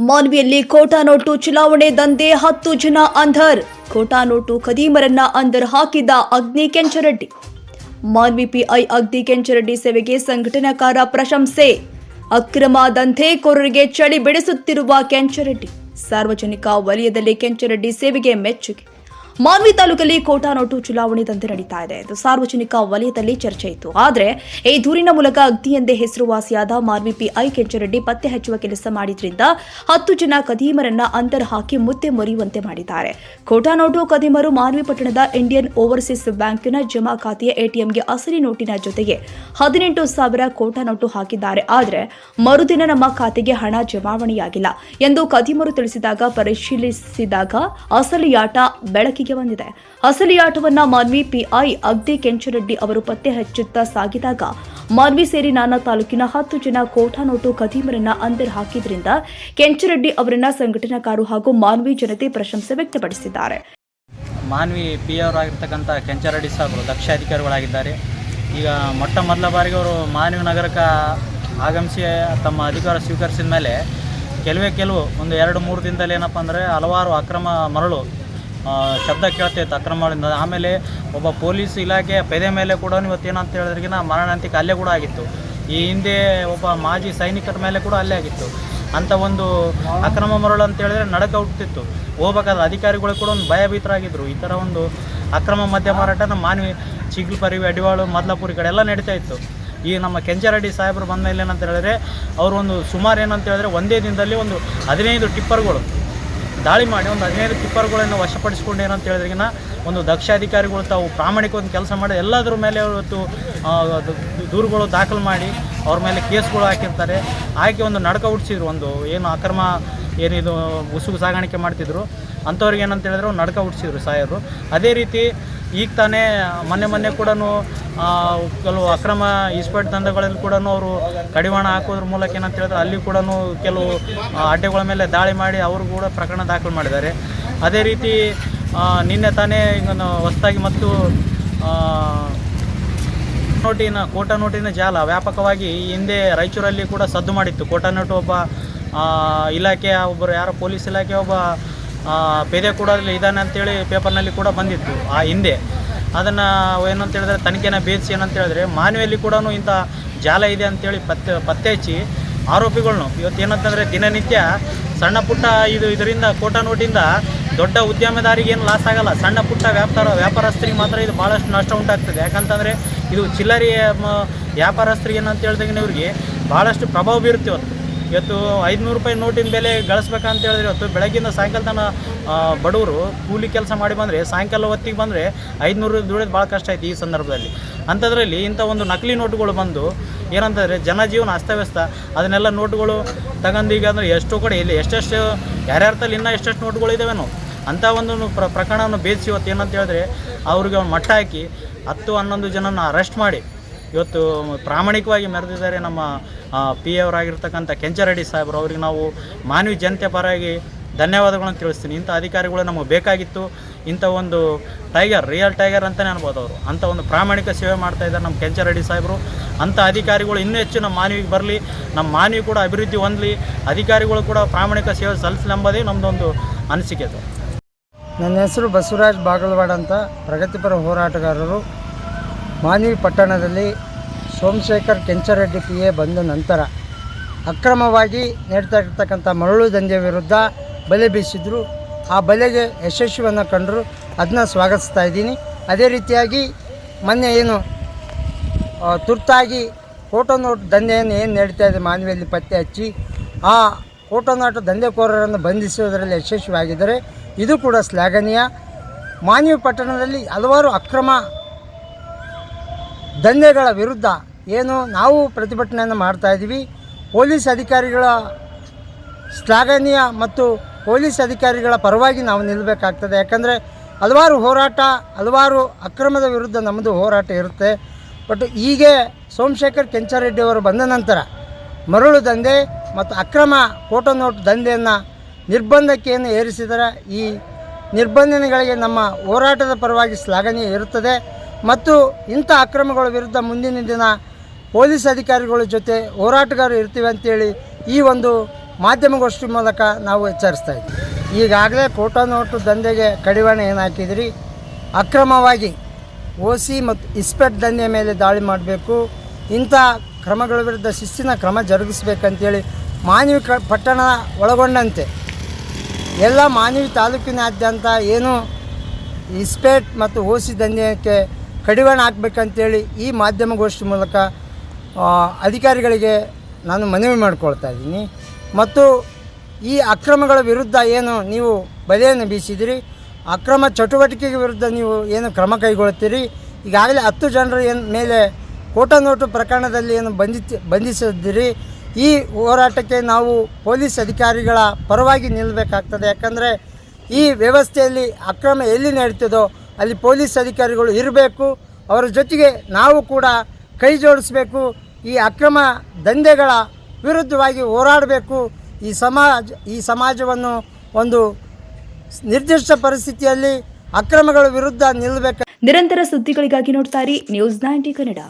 ಮಾನ್ವಿಯಲ್ಲಿ Kota note ಚುನಾವಣೆ ದಂಧೆ ಹತ್ತು ಜನ ಅಂಧರ್. ಕೋಟಾ ನೋಟು ಖದೀಮರನ್ನ ಅಂಧರ್ ಹಾಕಿದ್ದ ಅಗ್ನಿ ಕೆಂಚರೆಡ್ಡಿ. ಮಾನ್ವಿ ಪಿಐ ಅಗ್ನಿ ಕೆಂಚರೆಡ್ಡಿ ಸೇವೆಗೆ ಸಂಘಟನಾಕಾರ ಪ್ರಶಂಸೆ. ಅಕ್ರಮ ದಂಧೆಕೋರರಿಗೆ ಚಳಿ ಬಿಡಿಸುತ್ತಿರುವ ಕೆಂಚರೆಡ್ಡಿ. ಸಾರ್ವಜನಿಕ ವಲಯದಲ್ಲಿ ಕೆಂಚರೆಡ್ಡಿ ಸೇವೆಗೆ ಮೆಚ್ಚುಗೆ. ಮಾನ್ವಿ ತಾಲೂಕಲ್ಲಿ ಕೋಟಾ ನೋಟು ಚುನಾವಣೆ ದಂತೆ ನಡೀತಾ ಇದೆ. ಎಂದು ಸಾರ್ವಜನಿಕ ವಲಯದಲ್ಲಿ ಚರ್ಚೆ ಇತ್ತು. ಆದರೆ ಈ ದೂರಿನ ಮೂಲಕ ಅಗ್ನಿ ಎಂದೇ ಹೆಸರುವಾಸಿಯಾದ ಮಾನ್ವಿ ಪಿಐ ಕೆಂಚರೆಡ್ಡಿ ಪತ್ತೆ ಹಚ್ಚುವ ಕೆಲಸ ಮಾಡಿದ್ರಿಂದ ಹತ್ತು ಜನ ಕದೀಮರನ್ನ ಅಂತರ ಹಾಕಿ ಮುತ್ತೆ ಮುರಿಯುವಂತೆ ಮಾಡಿದ್ದಾರೆ. ಕೋಟಾ ನೋಟು ಕದೀಮರು ಮಾನ್ವಿ ಪಟ್ಟಣದ ಇಂಡಿಯನ್ ಓವರ್ಸೀಸ್ ಬ್ಯಾಂಕಿನ ಜಮಾ ಖಾತೆಯ ಎಟಿಎಂಗೆ ಅಸಲಿ ನೋಟಿನ ಜೊತೆಗೆ ಹದಿನೆಂಟು ಸಾವಿರ ಕೋಟಾ ನೋಟು ಹಾಕಿದ್ದಾರೆ. ಆದರೆ ಮರುದಿನ ನಮ್ಮ ಖಾತೆಗೆ ಹಣ ಜಮಾವಣೆಯಾಗಿಲ್ಲ ಎಂದು ಕದೀಮರು ತಿಳಿಸಿದಾಗ, ಪರಿಶೀಲಿಸಿದಾಗ ಅಸಲಿಯಾಟ ಆಟ ಬೆಳಕಿಗೆ ಬಂದಿದೆ. ಅಸಲಿ ಆಟವನ್ನ ಮಾನ್ವಿ ಪಿಐ ಅಗ್ದಿ ಕೆಂಚರೆಡ್ಡಿ ಅವರು ಪತ್ತೆ ಹಚ್ಚುತ್ತಾ ಸಾಗಿದಾಗ, ಮಾನ್ವಿ ಸೇರಿ ನಾನಾ ತಾಲೂಕಿನ ಹತ್ತು ಜನ ಕೋಟಾ ನೋಟು ಕದೀಮರನ್ನ ಅಂದರ್ ಹಾಕಿದ್ರಿಂದ ಕೆಂಚರೆಡ್ಡಿ ಅವರನ್ನ ಸಂಘಟನಾಕಾರರು ಹಾಗೂ ಮಾನ್ವಿ ಜನತೆ ಪ್ರಶಂಸೆ ವ್ಯಕ್ತಪಡಿಸಿದ್ದಾರೆ. ಮಾನ್ವಿ ಪಿ ಅವರಾಗಿರ್ತಕ್ಕಂಥ ಕೆಂಚರೆಡ್ಡಿ ಅವರು ದಕ್ಷ ಅಧಿಕಾರಿಗಳಾಗಿದ್ದಾರೆ ಈಗ ಮೊಟ್ಟ ಮೊದಲ ಬಾರಿಗೆ ಅವರು ಮಾನ್ವಿ ನಗರಕ್ಕೆ ಆಗಮಿಸಿ ತಮ್ಮ ಅಧಿಕಾರ ಸ್ವೀಕರಿಸಿದ ಮೇಲೆ ಕೆಲವೇ ಕೆಲವು ಒಂದು ಎರಡು ಮೂರು ದಿನದಲ್ಲಿ ಏನಪ್ಪ ಅಂದರೆ ಹಲವಾರು ಅಕ್ರಮ ಮರಳು ಶಬ್ದ ಕೇಳ್ತೈತೆ ಅಕ್ರಮಗಳಿಂದ. ಆಮೇಲೆ ಒಬ್ಬ ಪೊಲೀಸ್ ಇಲಾಖೆ ಪೆದೆ ಮೇಲೆ ಕೂಡ ಇವತ್ತೇನಂತ ಹೇಳಿದ್ರಿಗಿನ ಮರಣಾಂತಿಕ ಅಲ್ಲೇ ಕೂಡ ಆಗಿತ್ತು. ಈ ಹಿಂದೆ ಒಬ್ಬ ಮಾಜಿ ಸೈನಿಕರ ಮೇಲೆ ಕೂಡ ಅಲ್ಲೇ ಆಗಿತ್ತು. ಅಂಥ ಒಂದು ಅಕ್ರಮ ಮರಳು ಅಂತ ಹೇಳಿದ್ರೆ ನಡಕ ಹುಟ್ಟುತ್ತಿತ್ತು ಹೋಗ್ಬೇಕಾದ್ರೆ ಅಧಿಕಾರಿಗಳು ಕೂಡ ಒಂದು ಭಯಭೀತರಾಗಿದ್ದರು ಈ ಥರ ಒಂದು ಅಕ್ರಮ ಮದ್ಯ ಮಾರಾಟನ ಮಾನವಿ ಚಿಗ್ಲಪರಿವಿ ಅಡಿವಾಳು, ಮದ್ಲಾಪುರಿ ಕಡೆ ಎಲ್ಲ ನಡೀತಾ ಇತ್ತು. ಈ ನಮ್ಮ ಕೆಂಚರೆಡ್ಡಿ ಸಾಹೇಬರು ಬಂದ ಮೇಲೆ ಏನಂತ ಹೇಳಿದ್ರೆ, ಅವರು ಒಂದು ಸುಮಾರು ಏನಂತ ಹೇಳಿದ್ರೆ ಒಂದೇ ದಿನದಲ್ಲಿ ಒಂದು ಹದಿನೈದು ಟಿಪ್ಪರ್ಗಳು ದಾಳಿ ಮಾಡಿ ಒಂದು ಹದಿನೈದು ಟಿಪ್ಪರ್ಗಳನ್ನು ವಶಪಡಿಸಿಕೊಂಡು ಏನಂತ ಹೇಳಿದ್ರಿಗಿನ ಒಂದು ದಕ್ಷ ಅಧಿಕಾರಿಗಳು ತಾವು ಪ್ರಾಮಾಣಿಕ ಒಂದು ಕೆಲಸ ಮಾಡಿ ಎಲ್ಲದರ ಮೇಲೆ ಇವತ್ತು ದೂರುಗಳು ದಾಖಲು ಮಾಡಿ ಅವ್ರ ಮೇಲೆ ಕೇಸ್ಗಳು ಹಾಕಿರ್ತಾರೆ. ಹಾಕಿ ಒಂದು ನಡಕ ಹುಟ್ಟಿಸಿದ್ರು ಒಂದು ಏನು ಅಕ್ರಮ ಏನಿದು ಉಸುಗು ಸಾಗಾಣಿಕೆ ಮಾಡ್ತಿದ್ರು. ಅಂಥವ್ರಿಗೆ ಏನಂತ ಹೇಳಿದ್ರು ನಡಕ ಹುಟ್ಟಿಸಿದ್ರು ಸಾಯರು. ಅದೇ ರೀತಿ ಈಗ ತಾನೇ ಮೊನ್ನೆ ಮೊನ್ನೆ ಕೂಡ ಕೆಲವು ಅಕ್ರಮ ಇಸ್ಪೇಟ್ ದಂಧೆಗಳಲ್ಲಿ ಕೂಡ ಅವರು ಕಡಿವಾಣ ಹಾಕೋದ್ರ ಮೂಲಕ ಏನಂತ ಹೇಳಿದ್ರೆ ಅಲ್ಲಿ ಕೂಡ ಕೆಲವು ಅಡ್ಡೆಗಳ ಮೇಲೆ ದಾಳಿ ಮಾಡಿ ಅವರು ಕೂಡ ಪ್ರಕರಣ ದಾಖಲು ಮಾಡಿದ್ದಾರೆ. ಅದೇ ರೀತಿ ನಿನ್ನೆ ತಾನೇ ಈಗ ಹೊಸದಾಗಿ ಮತ್ತು ನೋಟಿನ, ಕೋಟಾ ನೋಟಿನ ಜಾಲ ವ್ಯಾಪಕವಾಗಿ ಹಿಂದೆ ರಾಯಚೂರಲ್ಲಿ ಕೂಡ ಸದ್ದು ಮಾಡಿತ್ತು. ಕೋಟಾ ನೋಟು ಒಬ್ಬ ಇಲಾಖೆಯ ಒಬ್ಬರು, ಯಾರೋ ಪೊಲೀಸ್ ಇಲಾಖೆ ಒಬ್ಬ ಪೇದೆ ಕೂಡ ಇದ್ದಾನೆ ಅಂತೇಳಿ ಪೇಪರ್ನಲ್ಲಿ ಕೂಡ ಬಂದಿತ್ತು ಆ ಹಿಂದೆ. ಅದನ್ನು ಏನಂತ ಹೇಳಿದ್ರೆ, ತನಿಖೆನ ಬೇಯಿಸಿ ಏನಂತ ಹೇಳಿದ್ರೆ, ಮಾನವಿಯಲ್ಲಿ ಕೂಡ ಇಂಥ ಜಾಲ ಇದೆ ಅಂತೇಳಿ ಪತ್ತೆ ಪತ್ತೆ ಹಚ್ಚಿ ಆರೋಪಿಗಳ್ನು. ಇವತ್ತು ಏನಂತಂದರೆ ದಿನನಿತ್ಯ ಸಣ್ಣ ಪುಟ್ಟ ಇದು, ಇದರಿಂದ, ಕೋಟಾ ನೋಟಿಂದ ದೊಡ್ಡ ಉದ್ಯಮದಾರಿಗೆ ಏನು ಲಾಸ್ ಆಗಲ್ಲ. ಸಣ್ಣ ಪುಟ್ಟ ವ್ಯಾಪಾರ, ವ್ಯಾಪಾರಸ್ಥರಿಗೆ ಮಾತ್ರ ಇದು ಭಾಳಷ್ಟು ನಷ್ಟ ಉಂಟಾಗ್ತದೆ. ಯಾಕಂತಂದರೆ ಇದು ಚಿಲ್ಲರೆ ವ್ಯಾಪಾರಸ್ಥರಿಗೆ ಏನಂತ ಹೇಳಿದಾಗ ಇವ್ರಿಗೆ ಭಾಳಷ್ಟು ಪ್ರಭಾವ ಬೀರುತ್ತೆ ಇವತ್ತು. ಇವತ್ತು ಐದುನೂರು ರೂಪಾಯಿ ನೋಟಿನ ಬೆಲೆ ಗಳಿಸ್ಬೇಕಂತ ಹೇಳಿದ್ರೆ ಇವತ್ತು ಬೆಳಗ್ಗಿಂದ ಸಾಯಂಕಾಲ ತನ ಬಡವರು ಕೂಲಿ ಕೆಲಸ ಮಾಡಿ ಬಂದರೆ ಸಾಯಂಕಾಲ ಹೊತ್ತಿಗೆ ಬಂದರೆ ಐದುನೂರು ದುಡಿಯೋದು ಭಾಳ ಕಷ್ಟ ಆಯ್ತು ಈ ಸಂದರ್ಭದಲ್ಲಿ. ಅಂಥದ್ರಲ್ಲಿ ಇಂಥ ಒಂದು ನಕಲಿ ನೋಟುಗಳು ಬಂದು ಏನಂತಂದರೆ ಜನಜೀವನ ಅಸ್ತವ್ಯಸ್ತ. ಅದನ್ನೆಲ್ಲ ನೋಟುಗಳು ತಗೊಂಡು ಈಗ ಅಂದರೆ ಎಷ್ಟೋ ಕಡೆ ಇಲ್ಲಿ ಎಷ್ಟೆಷ್ಟು ಯಾರ್ಯಾರ ಇನ್ನೂ ಎಷ್ಟೆಷ್ಟು ನೋಟುಗಳು ಇದ್ದಾವೇನೋ ಅಂಥ ಒಂದು ಪ್ರ ಪ್ರಕರಣವನ್ನು ಬೇಯಿಸಿ ಇವತ್ತು ಏನಂತ ಹೇಳಿದ್ರೆ ಅವ್ರಿಗೆ ಒಂದು ಮಟ್ಟ ಹಾಕಿ ಹತ್ತು ಹನ್ನೊಂದು ಜನನ ಅರೆಸ್ಟ್ ಮಾಡಿ. ಇವತ್ತು ಪ್ರಾಮಾಣಿಕವಾಗಿ ಮೆರೆದಿದ್ದಾರೆ ನಮ್ಮ ಪಿ ಅವರಾಗಿರ್ತಕ್ಕಂಥ ಕೆಂಚರೆಡ್ಡಿ ಸಾಹೇಬರು. ಅವ್ರಿಗೆ ನಾವು ಮಾನವಿ ಜನತೆ ಪರವಾಗಿ ಧನ್ಯವಾದಗಳನ್ನು ತಿಳಿಸ್ತೀನಿ. ಇಂಥ ಅಧಿಕಾರಿಗಳು ನಮಗೆ ಬೇಕಾಗಿತ್ತು. ಇಂಥ ಒಂದು ಟೈಗರ್ ರಿಯಲ್ ಟೈಗರ್ ಅಂತಲೇ ಅನ್ಬೋದು ಅವರು. ಅಂಥ ಒಂದು ಪ್ರಾಮಾಣಿಕ ಸೇವೆ ಮಾಡ್ತಾ ಇದ್ದಾರೆ ನಮ್ಮ ಕೆಂಚರೆಡ್ಡಿ ಸಾಹೇಬರು. ಅಂಥ ಅಧಿಕಾರಿಗಳು ಇನ್ನೂ ಹೆಚ್ಚು ನಮ್ಮ ಮಾನವಿಗೆ ಬರಲಿ, ನಮ್ಮ ಮಾನವಿ ಕೂಡ ಅಭಿವೃದ್ಧಿ ಹೊಂದಲಿ, ಅಧಿಕಾರಿಗಳು ಕೂಡ ಪ್ರಾಮಾಣಿಕ ಸೇವೆ ಸಲ್ಲಿಸಲೆಂಬುದೇ ನಮ್ಮದೊಂದು ಅನಿಸಿಕೆ ಸರ್ ನನ್ನ ಹೆಸರು ಬಸವರಾಜ್ ಬಾಗಲವಾಡ ಅಂತ ಪ್ರಗತಿಪರ ಹೋರಾಟಗಾರರು. ಮಾನಿ ಪಟ್ಟಣದಲ್ಲಿ ಸೋಮಶೇಖರ್ ಕೆಂಚರೆಡ್ಡಿ ಪಿ ಎ ಬಂದ ನಂತರ ಅಕ್ರಮವಾಗಿ ನೀಡ್ತಾ ಇರ್ತಕ್ಕಂಥ ಮರಳು ದಂಧೆ ವಿರುದ್ಧ ಬಲೆ ಬೀಸಿದ್ರು. ಆ ಬಲೆಗೆ ಯಶಸ್ವಿಯನ್ನು ಕಂಡರು. ಅದನ್ನ ಸ್ವಾಗತಿಸ್ತಾ ಇದ್ದೀನಿ. ಅದೇ ರೀತಿಯಾಗಿ ಮೊನ್ನೆ ಏನು ತುರ್ತಾಗಿ ಫೋಟೋ ನೋಟ್ ದಂಧೆಯನ್ನು ಏನು ನಡೀತಾ ಇದೆ ಮಾನವಿಯಲ್ಲಿ ಪತ್ತೆ ಹಚ್ಚಿ, ಆ ಫೋಟೋ ನೋಟ್ ದಂಧೆಕೋರರನ್ನು ಬಂಧಿಸುವುದರಲ್ಲಿ ಯಶಸ್ವಿಯಾಗಿದ್ದರೆ. ಇದು ಕೂಡ ಶ್ಲಾಘನೀಯ. ಮಾನವಿ ಪಟ್ಟಣದಲ್ಲಿ ಹಲವಾರು ಅಕ್ರಮ ದಂಧೆಗಳ ವಿರುದ್ಧ ಏನು ನಾವು ಪ್ರತಿಭಟನೆಯನ್ನು ಮಾಡ್ತಾಯಿದ್ದೀವಿ ಪೊಲೀಸ್ ಅಧಿಕಾರಿಗಳ ಶ್ಲಾಘನೀಯ ಮತ್ತು ಪೊಲೀಸ್ ಅಧಿಕಾರಿಗಳ ಪರವಾಗಿ ನಾವು ನಿಲ್ಲಬೇಕಾಗ್ತದೆ. ಯಾಕಂದರೆ ಹಲವಾರು ಹೋರಾಟ, ಹಲವಾರು ಅಕ್ರಮದ ವಿರುದ್ಧ ನಮ್ಮದು ಹೋರಾಟ ಇರುತ್ತೆ. ಬಟ್ ಹೀಗೆ ಸೋಮಶೇಖರ್ ಕೆಂಚಾರೆಡ್ಡಿಯವರು ಬಂದ ನಂತರ ಮರಳು ದಂಧೆ ಮತ್ತು ಅಕ್ರಮ ಫೋಟೋ ನೋಟ್ ದಂಧೆಯನ್ನು ನಿರ್ಬಂಧಕ್ಕೆ ಏನು ಏರಿಸಿದರೆ ಈ ನಿರ್ಬಂಧನೆಗಳಿಗೆ ನಮ್ಮ ಹೋರಾಟದ ಪರವಾಗಿ ಶ್ಲಾಘನೀಯ ಇರುತ್ತದೆ. ಮತ್ತು ಇಂಥ ಅಕ್ರಮಗಳ ವಿರುದ್ಧ ಮುಂದಿನ ದಿನ ಪೊಲೀಸ್ ಅಧಿಕಾರಿಗಳ ಜೊತೆ ಹೋರಾಟಗಾರರು ಇರ್ತೀವಿ ಅಂತೇಳಿ ಈ ಒಂದು ಮಾಧ್ಯಮಗೋಷ್ಠಿ ಮೂಲಕ ನಾವು ಎಚ್ಚರಿಸ್ತಾ ಇದ್ದೀವಿ. ಈಗಾಗಲೇ ಕೋಟಾ ನೋಟು ದಂಧೆಗೆ ಕಡಿವಾಣ ಏನು ಹಾಕಿದಿರಿ? ಅಕ್ರಮವಾಗಿ ಓಸಿ ಮತ್ತು ಇಸ್ಪೆಟ್ ದಂಧೆ ಮೇಲೆ ದಾಳಿ ಮಾಡಬೇಕು. ಇಂಥ ಕ್ರಮಗಳ ವಿರುದ್ಧ ಶಿಸ್ತಿನ ಕ್ರಮ ಜರುಗಿಸಬೇಕಂತೇಳಿ ಮಾನವಿ ಕ ಪಟ್ಟಣ ಒಳಗೊಂಡಂತೆ ಎಲ್ಲ ಮಾನವಿ ತಾಲೂಕಿನಾದ್ಯಂತ ಏನು ಇಸ್ಪೇಟ್ ಮತ್ತು ಓಸಿ ದಂಧೆಯಕ್ಕೆ ಕಡಿವಾಣ ಹಾಕ್ಬೇಕಂತೇಳಿ ಈ ಮಾಧ್ಯಮಗೋಷ್ಠಿ ಮೂಲಕ ಅಧಿಕಾರಿಗಳಿಗೆ ನಾನು ಮನವಿ ಮಾಡ್ಕೊಳ್ತಾ ಇದ್ದೀನಿ. ಮತ್ತು ಈ ಅಕ್ರಮಗಳ ವಿರುದ್ಧ ಏನು ನೀವು ಬಲೆಯನ್ನು ಬೀಸಿದಿರಿ, ಅಕ್ರಮ ಚಟುವಟಿಕೆಗೆ ವಿರುದ್ಧ ನೀವು ಏನು ಕ್ರಮ ಕೈಗೊಳ್ತೀರಿ, ಈಗಾಗಲೇ ಹತ್ತು ಜನರ ಏನು ಮೇಲೆ ಕೋಟ ನೋಟು ಪ್ರಕರಣದಲ್ಲಿ ಏನು ಬಂಧಿ ಬಂಧಿಸಿದ್ದೀರಿ ಈ ಹೋರಾಟಕ್ಕೆ ನಾವು ಪೊಲೀಸ್ ಅಧಿಕಾರಿಗಳ ಪರವಾಗಿ ನಿಲ್ಲಬೇಕಾಗ್ತದೆ. ಯಾಕಂದರೆ ಈ ವ್ಯವಸ್ಥೆಯಲ್ಲಿ ಅಕ್ರಮ ಎಲ್ಲಿ ನಡೀತದೋ ಅಲ್ಲಿ ಪೊಲೀಸ್ ಅಧಿಕಾರಿಗಳು ಇರಬೇಕು. ಅವರ ಜೊತೆಗೆ ನಾವು ಕೂಡ ಕೈ ಜೋಡಿಸಬೇಕು. ಈ ಅಕ್ರಮ ದಂಧೆಗಳ ವಿರುದ್ಧವಾಗಿ ಹೋರಾಡಬೇಕು. ಈ ಸಮಾಜ, ಈ ಸಮಾಜವನ್ನು ಒಂದು ನಿರ್ದಿಷ್ಟ ಪರಿಸ್ಥಿತಿಯಲ್ಲಿ ಅಕ್ರಮಗಳ ವಿರುದ್ಧ ನಿಲ್ಲಬೇಕು. ನಿರಂತರ ಸುದ್ದಿಗಳಿಗಾಗಿ ನೋಡ್ತಾ ಇರಿ ನ್ಯೂಸ್ ನೈಂಟಿ ಕನ್ನಡ.